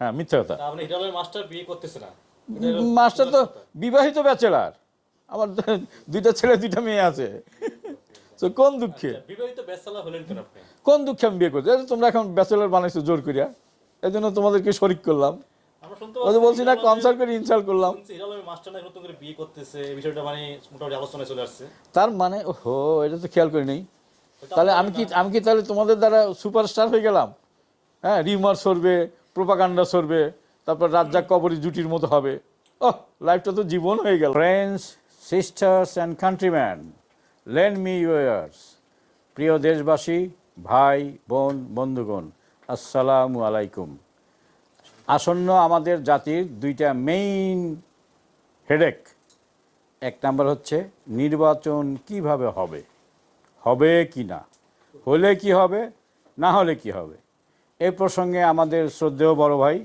হ্যাঁ মিথ্যা কথা। মাস্টার বিয়ে করতেছে না। মাস্টার তো বিবাহিত ব্যাচেলার। আমার দুইটা ছেলে দুইটা মেয়ে আছে। তো কোন দুঃখে? বিবাহিত ব্যবসা হলেন কেন আপনি? কোন দুঃখে আমি বিয়ে করছি? তোমরা এখন ব্যাচেলার বানাইছো জোর করিয়া। এই জন্য তোমাদেরকে শরিক করলাম। ওই যে বলছি না কনসার্ট করে ইনসাল্ট করলাম। মানে তার মানে ওহো এটা তো খেয়াল করি নেই তাহলে আমি কি আমি কি তাহলে তোমাদের দ্বারা সুপারস্টার হয়ে গেলাম? হ্যাঁ রিমার সরবে প্রোপাগান্ডা সরবে তারপর রাজ্জাক কবরী জুটির মতো হবে। ও লাইফটা তো জীবন হয়ে গেল। Friends sisters and countryman lend me ears প্রিয় দেশবাসী ভাই বোন বন্ধুগণ আসসালামু আলাইকুম। আসন্ন আমাদের জাতির দুইটা মেইন হেডেক এক নাম্বার হচ্ছে নির্বাচন কীভাবে হবে? হবে কি না? হলে কি হবে? না হলে কি হবে? এই প্রসঙ্গে আমাদের শ্রদ্ধেয় বড় ভাই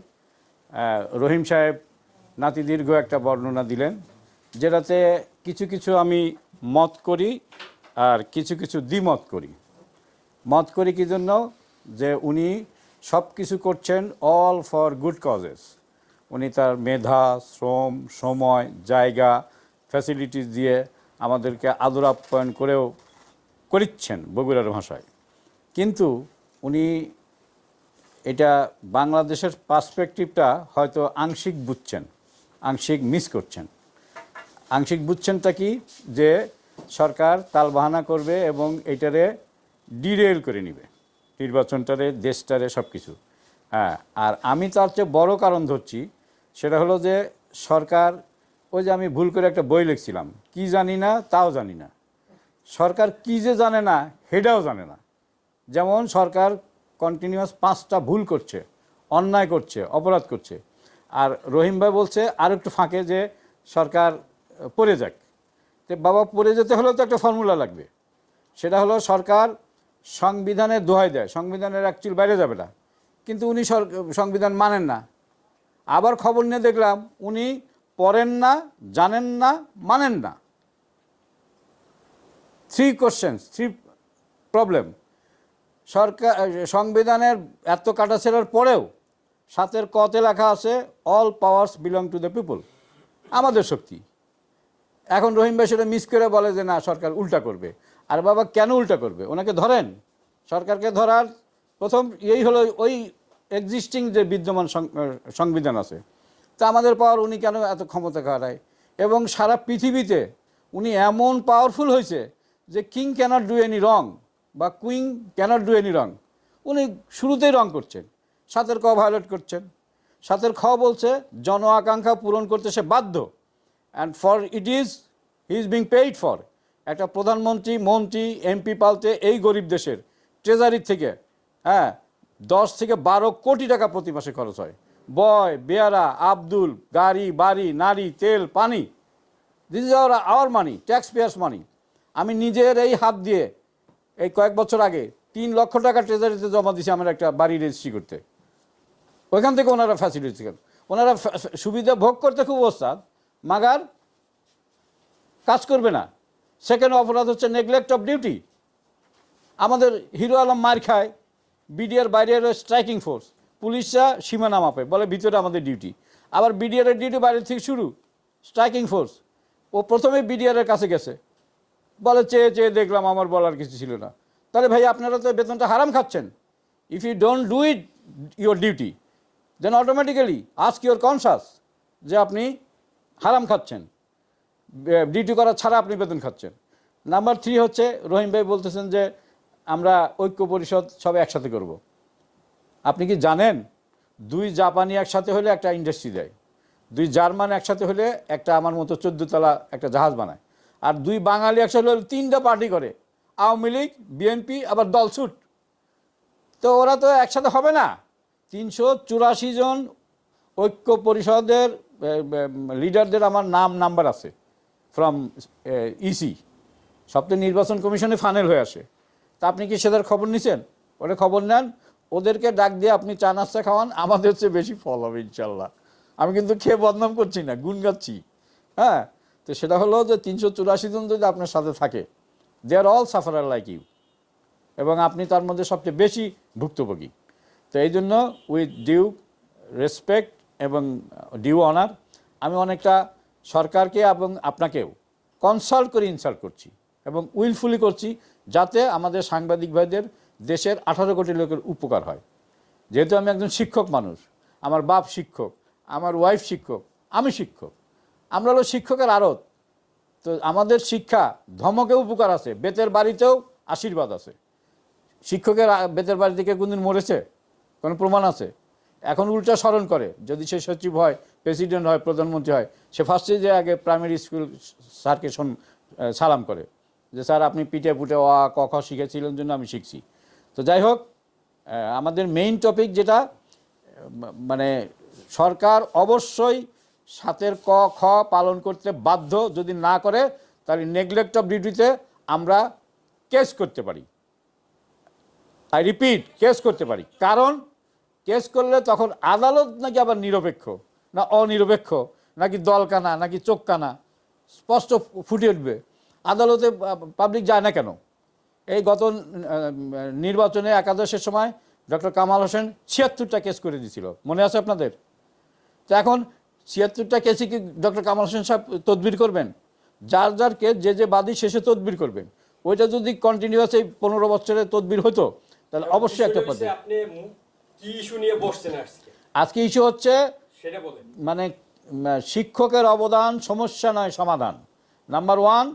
রহিম সাহেব নাতি দীর্ঘ একটা বর্ণনা দিলেন, যেটাতে কিছু কিছু আমি মত করি আর কিছু কিছু দ্বিমত করি। মত করি কি জন্য? যে উনি সব কিছু করছেন অল ফর গুড কজেস উনি তার মেধা, শ্রম, সময়, জায়গা ফ্যাসিলিটিস দিয়ে আমাদেরকে আদর আপ্যায়ন করেও করিচ্ছেন বগুড়ার ভাষায়। কিন্তু উনি এটা বাংলাদেশের পার্সপেক্টিভটা হয়তো আংশিক বুঝছেন, আংশিক মিস করছেন। আংশিক বুঝছেনটা কি? যে সরকার তালবাহানা করবে এবং এটারে ডিরেল করে নিবে। নির্বাচনটারে, দেশটারে সব কিছু হ্যাঁ আর আমি তার চেয়ে বড় কারণ ধরছি, সেটা হলো যে সরকার, ওই যে আমি ভুল করে একটা বই লিখছিলাম, কি জানি না, তাও জানি না। সরকার কি যে জানে না, সেটাও জানে না। যেমন সরকার কন্টিনিউয়াস পাঁচটা ভুল করছে, অন্যায় করছে, অপরাধ করছে। আর রহিম ভাই বলছে আর একটু ফাঁকে যে সরকার পড়ে যাক। তো বাবা, পড়ে যেতে হলেও তো একটা ফর্মুলা লাগবে। সেটা হলো সরকার সংবিধানের দোহাই দেয়, সংবিধানের অ্যাকচুয়াল বাইরে যাবে না। কিন্তু উনি সংবিধান মানেন না। আবার খবর নিয়ে দেখলাম, উনি পড়েন না, জানেন না, মানেন না। থ্রি কোশ্চেন্স থ্রি প্রবলেম সরকার সংবিধানের এত কাটা কাটাছেড়ার পরেও সাতের কতে লেখা আছে all powers belong to the people আমাদের শক্তি। এখন রহিম ভাই সেটা মিস করে বলে যে, না, সরকার উল্টা করবে। আর বাবা কেন উল্টা করবে? ওনাকে ধরেন। সরকারকে ধরার প্রথম এই হলো ওই এক্সিস্টিং যে বিদ্যমান সংবিধান আছে। তা আমাদের পাওয়ার উনি কেন এত ক্ষমতা হারায়? এবং সারা পৃথিবীতে উনি এমন পাওয়ারফুল হয়েছে যে king cannot do any wrong বা queen cannot do any wrong. উনি শুরুতেই রং করছেন। সাতের ক ভায়োলেট করছেন। সাতের খ বলছে, জন আকাঙ্ক্ষা পূরণ করতে সে বাধ্য। And for it is he is being paid for একটা প্রধানমন্ত্রী, মন্ত্রী, এমপি পালতে এই গরিব দেশের ট্রেজারির থেকে হ্যাঁ দশ থেকে বারো কোটি টাকা প্রতি মাসে খরচ হয়। বয়, বেয়ারা, আব্দুল, গাড়ি, বাড়ি, নারী, তেল, পানি। This is our our money tax payers money আমি নিজের এই হাত দিয়ে এই কয়েক বছর আগে তিন লক্ষ টাকা ট্রেজারিতে জমা দিয়েছি আমার একটা বাড়ি রেজিস্ট্রি করতে। ওইখান থেকে ওনারা ফ্যাসিলিটি ওনারা ফ্যা- ফ্যা- সুবিধা ভোগ করতে খুব ওস্তাদ, মাগার কাজ করবে না। সেকেন্ড অপরাধ হচ্ছে নেগলেক্ট অফ ডিউটি আমাদের হিরো আলম মার খায়, বিডিআর বাইরে স্ট্রাইকিং ফোর্স পুলিশরা সীমানা মাপে বলে ভিতরে আমাদের ডিউটি আবার বিডিআরের ডিউটি বাইরে থেকে শুরু স্ট্রাইকিং ফোর্স ও প্রথমে বিডিআরের কাছে গেছে। বলে চেয়ে চেয়ে দেখলাম আমার বলার কিছু ছিল না। তাহলে ভাই আপনারা তো বেতনটা হারাম খাচ্ছেন। If you don't do it your duty then automatically ask your conscious যে আপনি হারাম খাচ্ছেন। ডিউটি করা ছাড়া আপনি বেতন খাচ্ছেন। নাম্বার থ্রি হচ্ছে, রহিম ভাই বলতেছেন যে আমরা ঐক্য পরিষদ সব একসাথে করব। আপনি কি জানেন? দুই জাপানি একসাথে হলে একটা ইন্ডাস্ট্রি দেয়। দুই জার্মান একসাথে হলে একটা আমার মতো চোদ্দতলা একটা জাহাজ বানায়। আর দুই বাঙালি একসাথে তিনটা পার্টি করে। আওয়ামী লীগ, বিএনপি, আবার দলছুট। তো ওরা তো একসাথে হবে না। তিনশো চুরাশি জন ঐক্য পরিষদের লিডারদের আমার নাম, নাম্বার আছে ফ্রম ইসি সব তো নির্বাচন কমিশনে ফানেল হয়ে আসে। তা আপনি কি সেটার খবর নিছেন? ওটা খবর নেন। ওদেরকে ডাক দিয়ে আপনি চা নাস্তা খাওয়ান, আমাদের চেয়ে বেশি ফল হবে ইনশাল্লাহ। আমি কিন্তু খেয়ে বদনাম করছি না গুণ গাচ্ছি হ্যাঁ? তো সেটা হলো যে তিনশো চুরাশি জন যদি আপনার সাথে থাকে they are all sufferer like you এবং আপনি তার মধ্যে সবচেয়ে বেশি ভুক্তভোগী। তো এই জন্য উইথ ডিউ রেসপেক্ট এবং ডিউ অনার আমি অনেকটা সরকারকে এবং আপনাকেও কনসাল্ট করে ইনসাল্ট করছি এবং উইলফুলি করছি যাতে আমাদের সাংবাদিক ভাইদের দেশের আঠারো কোটি লোকের উপকার হয়। যেহেতু আমি একজন শিক্ষক মানুষ, আমার বাপ শিক্ষক, আমার ওয়াইফ শিক্ষক, আমি শিক্ষক। আমরা হলো শিক্ষকের আড়ত। তো আমাদের শিক্ষা ধমকে উপকার আছে, বেতের বাড়িতেও আশীর্বাদ আছে। শিক্ষকের বেতের বাড়ি থেকে কোনদিন মরেছে? কোনো প্রমাণ আছে? এখন উল্টা স্মরণ করে, যদি সে সচিব হয়, প্রেসিডেন্ট হয়, প্রধানমন্ত্রী হয়, সে ফার্স্টে যে আগে প্রাইমারি স্কুল স্যারকে সালাম করে যে, স্যার, আপনি পিঠে পুটে অ, ক, খ শিখেছিলেন জন্য আমি শিখছি। তো যাই হোক আমাদের মেইন টপিক যেটা মানে সরকার অবশ্যই সাতের ক, খ পালন করতে বাধ্য যদি না করে, তাহলে নেগলেক্ট অফ ডিউটিতে আমরা কেস করতে পারি। আই রিপিট কেস করতে পারি। কারণ কেস করলে তখন আদালত নাকি আবার নিরপেক্ষ, না অনিরপেক্ষ, নাকি দলকানা, নাকি চোখকানা, স্পষ্ট ফুটে উঠবে। আদালতে পাবলিক যায় না কেন? এই গত নির্বাচনে একাদশের সময় ডক্টর কামাল হোসেন ছিয়াত্তরটা কেস করে দিয়েছিল। মনে আছে আপনাদের? তো এখন ছিয়াত্তরটা কেসে কি ডক্টর কামাল হোসেন সাহেব তদবির করবেন? যার যার কেস যে যে বাদী শেষে তদবির করবেন ওইটা যদি কন্টিনিউয়াস এই পনেরো বছরের তদবির হতো তাহলে অবশ্যই একটা পদ্ধতি আজকে? আজকে ইস্যু হচ্ছে মানে শিক্ষকের অবদান সমস্যা নয় সমাধান। নাম্বার ওয়ান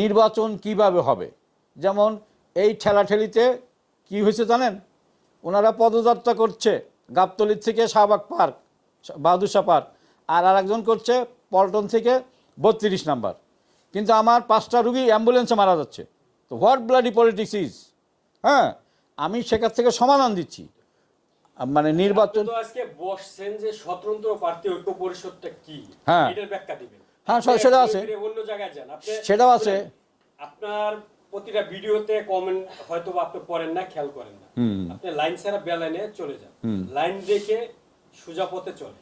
নির্বাচন কীভাবে হবে? যেমন এই ঠেলাঠেলিতে কি হয়েছে জানেন? ওনারা পদযাত্রা করছে গাবতলির থেকে শাহবাগ পার্ক। বাহাদুর পার্ক আর আরেকজন করছে পল্টন থেকে বত্রিশ নাম্বার। কিন্তু আমার পাঁচটা রুগী অ্যাম্বুলেন্সে মারা যাচ্ছে। তো হোয়াট ব্লাডি পলিটিক্স ইজ? হ্যাঁ আমি সেখান থেকে সমাধান দিচ্ছি। মানে নির্বাচন আজকে বসছেন যে স্বতন্ত্র প্রার্থী ঐক্য পরিষদটা কি? হ্যাঁ। এটার ব্যাখ্যা দিবেন। হ্যাঁ, সেটাও আছে। অন্য জায়গায় যান। আপনি সেটাও আছে। আপনার প্রতিটা ভিডিওতে কমেন্ট হয়তো বা আপনি পড়েন না খেয়াল করেন না। আপনি লাইন ছাড়া বেলাইনে চলে যান। লাইন দেখে সোজা পথে চলে।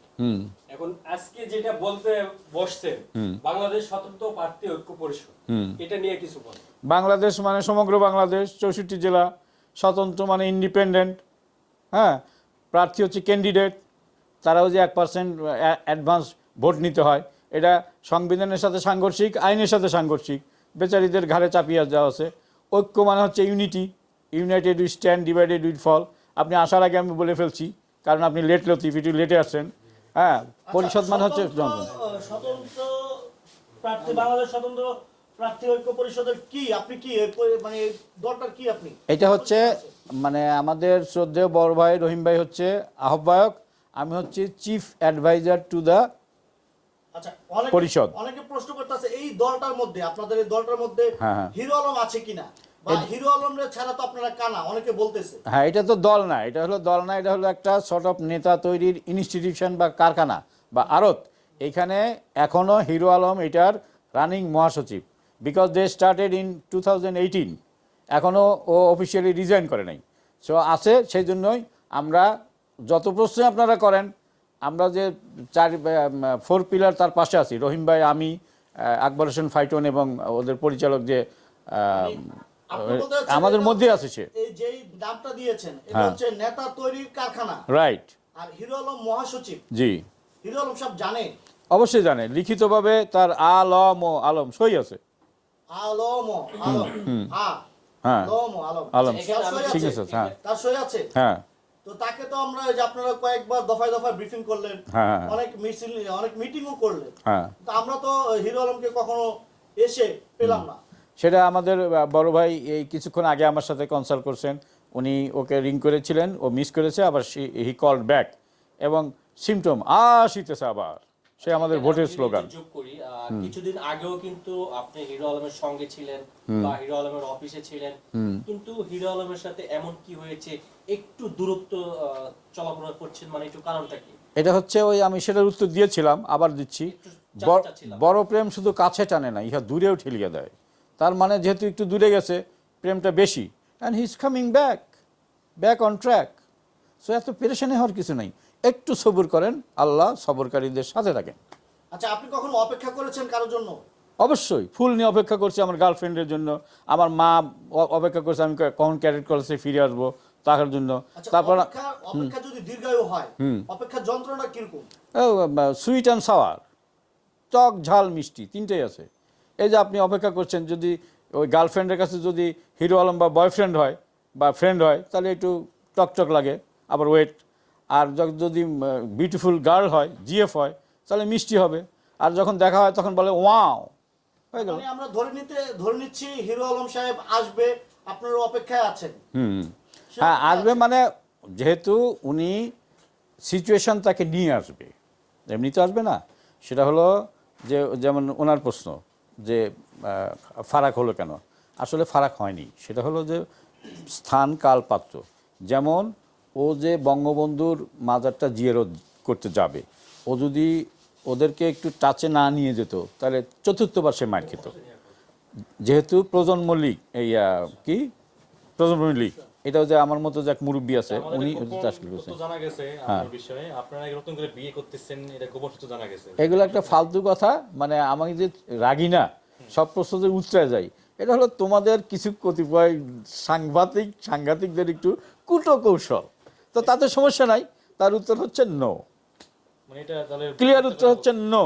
এখন আজকে যেটা বলতে বসছেন বাংলাদেশ স্বতন্ত্র প্রার্থী ঐক্য পরিষদ। এটা নিয়ে কিছু বলেন বাংলাদেশ মানে সমগ্র বাংলাদেশ চৌষট্টি জেলা স্বতন্ত্র মানে ইন্ডিপেন্ডেন্ট হ্যাঁ? প্রার্থী হচ্ছে ক্যান্ডিডেট তারাও যে এক পার্সেন্ট অ্যাডভান্স ভোট নিতে হয় এটা সংবিধানের সাথে সাংঘর্ষিক আইনের সাথে সাংঘর্ষিক। বেচারীদের ঘাড়ে চাপিয়ে দেওয়া আছে। ঐক্য মানে হচ্ছে unity united we stand divided with fall আপনি আসার আগে আমি বলে ফেলছি কারণ আপনি লেট লতিফ একটু লেটে আসছেন। হ্যাঁ পরিষদ মানে হচ্ছে স্বতন্ত্র, প্রার্থী বাংলাদেশ মানে এটা হচ্ছে মানে আমাদের শ্রদ্ধেয় বড় ভাই রহিম ভাই হচ্ছে আহ্বায়ক। আমি হচ্ছে চিফ অ্যাডভাইজার টু দ্য আচ্ছা পরিষদ। অনেকে প্রশ্ন করতেছে এই দলটার মধ্যে আপনাদের এই দলটার মধ্যে হ্যাঁ, হ্যাঁ। হিরো আলম আছে কিনা? হ্যাঁ এটা তো দল না এটা হলো দল না এটা হলো একটা সর্ট অফ নেতা তৈরির ইনস্টিটিউশন বা কারখানা বা আড়ত। এখানে এখনও হিরো আলম এটার রানিং মহাসচিব। Because they started in two thousand eighteen এখনও ও অফিসিয়ালি রিজাইন করে নাই। সো আছে সেই জন্যই আমরা যত প্রশ্ন আপনারা করেন আমরা যে চার ফোর পিলার তার পাশে আছি রহিম ভাই আমি আকবর হোসেন ফাইটন এবং ওদের পরিচালক যে আমাদের মধ্যে আছে সে। এই যেই নামটা দিয়েছেন এটা হ্যাঁ। হচ্ছে নেতা তৈরির কারখানা। রাইট আর হিরো আলম মহাসচিব। জি। হিরো আলম সব জানে। অবশ্যই জানে। লিখিতভাবে তার আলম ও আলম সই আছে। আলম আলম। আ হ্যাঁ। আলম ঠিক আছে? হ্যাঁ। তার সই আছে। হ্যাঁ। তো তাকে তো আমরা ওই যে আপনারা কয়েকবার দফায় দফায় ব্রিফিং করলেন। হ্যাঁ, হ্যাঁ। অনেক মিছিল অনেক মিটিংও করলেন। হ্যাঁ। তো আমরা তো হিরো আলমকে কখনো এসে পেলাম না। সেটা আমাদের বড় ভাই এই কিছুক্ষণ আগে আমার সাথে কনসাল্ট করছেন। উনি ওকে রিং করেছিলেন ও মিস করেছে আবার হি কল ব্যাক এবং সিমটম আসিতেছে আবার। সে আমাদের ভোটের স্লোগান যোগ করি কিছুদিন আগেও কিন্তু আপনি হিরো আলমের সঙ্গে ছিলেন বা হিরো আলমের অফিসে ছিলেন। কিন্তু হিরো আলমের সাথে এমন কি হয়েছে? একটু দূরত্ব চলাফেরা করছেন মানে একটু কারণটা কি? এটা হচ্ছে ওই আমি সেটার উত্তর দিয়েছিলাম আবার দিচ্ছি। বড়- বড় প্রেম শুধু কাছে টানে না ইহা দূরেও ঠেলিয়ে দেয়। তার মানে যেহেতু একটু দূরে গেছে প্রেমটা বেশি। And he is coming back back on track so এত পেরেশানি হওয়ার কিছু নেই। একটু সবুর করেন আল্লাহ সবরকারীদের সাথে থাকেন। আচ্ছা আপনি কখনো অপেক্ষা করেছেন কারোর জন্য? অবশ্যই ফুল নিয়ে অপেক্ষা করছি আমার গার্লফ্রেন্ডের জন্য। আমার মা অপেক্ষা করছে আমি কখন ক্যাডেট কলেজে ফিরে আসব তার জন্য। আচ্ছা তারপর অপেক্ষা অপেক্ষা যদি দীর্ঘায়ু হয় অপেক্ষার যন্ত্রণা কীরকম? সুইট অ্যান্ড সাওয়ার টক ঝাল মিষ্টি তিনটেই আছে। এই যে আপনি অপেক্ষা করছেন যদি ওই গার্লফ্রেন্ডের কাছে যদি হিরো আলম বা বয়ফ্রেন্ড হয় বা ফ্রেন্ড হয় তাহলে একটু টকটক লাগে আবার ওয়েট। আর যদি বিউটিফুল গার্ল হয় জিএফ হয় তাহলে মিষ্টি হবে। আর যখন দেখা হয় তখন বলে ওয়াও! হয়ে গেল। আমরা ধরে নিতে ধরে নিচ্ছি হিরো আলম সাহেব আসবে আপনারা অপেক্ষায় আছেন। হুম। হ্যাঁ আসবে মানে যেহেতু উনি সিচুয়েশন তাকে নিয়ে আসবে এমনি তো আসবে না। সেটা হলো যে যেমন ওনার প্রশ্ন যে ফারাক হলো কেন? আসলে ফারাক হয়নি। সেটা হলো যে, স্থান কাল পাত্র যেমন, ও যে বঙ্গবন্ধুর মাজারটা জিয়ারত করতে যাবে, ও যদি ওদেরকে একটু টাচে না নিয়ে যেত, তাহলে চতুর্থবার সে মার খেত। যেহেতু প্রজন মল্লিক এই কি? প্রজন মল্লিক এটাও যে আমার মতো যে এক মুরব্বী আছে উনি চাষ তথ্য জানা গেছে আপনার বিষয়ে। আপনারা নতুন করে বিয়ে করতেছেন এটা গোপন সূত্র জানা গেছে। এগুলো একটা ফালতু কথা মানে আমাকে যে রাগি না সব প্রশ্নের উচ্চায় যাই। এটা হলো তোমাদের কিছু কতিপয় সাংঘাতিক সাংঘাতিকদের একটু কুটো কৌশল তো তাতে সমস্যা নাই তার উত্তর হচ্ছে নো মানে এটা তাহলে ক্লিয়ার উত্তর হচ্ছে নো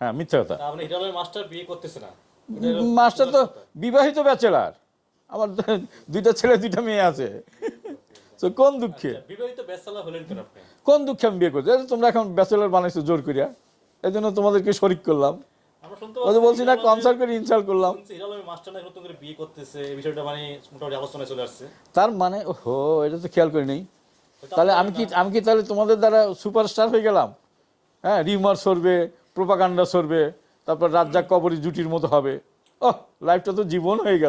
হ্যাঁ মিথ্যা কথা। মাস্টার বিয়ে করতেছে না। মাস্টার তো। বিবাহিত ব্যাচেলার। আমার দুইটা ছেলে দুইটা মেয়ে আছে। তো কোন দুঃখে? হলেন কেন দুঃখে আমি বিয়ে করছি? তোমরা এখন ব্যাচেলার বানাইছো জোর করিয়া। এই জন্য তোমাদেরকে শরিক করলাম। শুনতে বলছি না কনসার্ট করে ইনসাল্ট করলাম। মানে তার মানে ওহো এটা তো খেয়াল করি নেই। তাহলে আমি কি আমি কি তাহলে তোমাদের দ্বারা সুপারস্টার হয়ে গেলাম? হ্যাঁ রিমার সরবে প্রোপাগান্ডা সরবে তারপর রাজ্জাক কবরী জুটির মতো হবে। ওহ লাইফটা তো জীবন হয়ে গেল।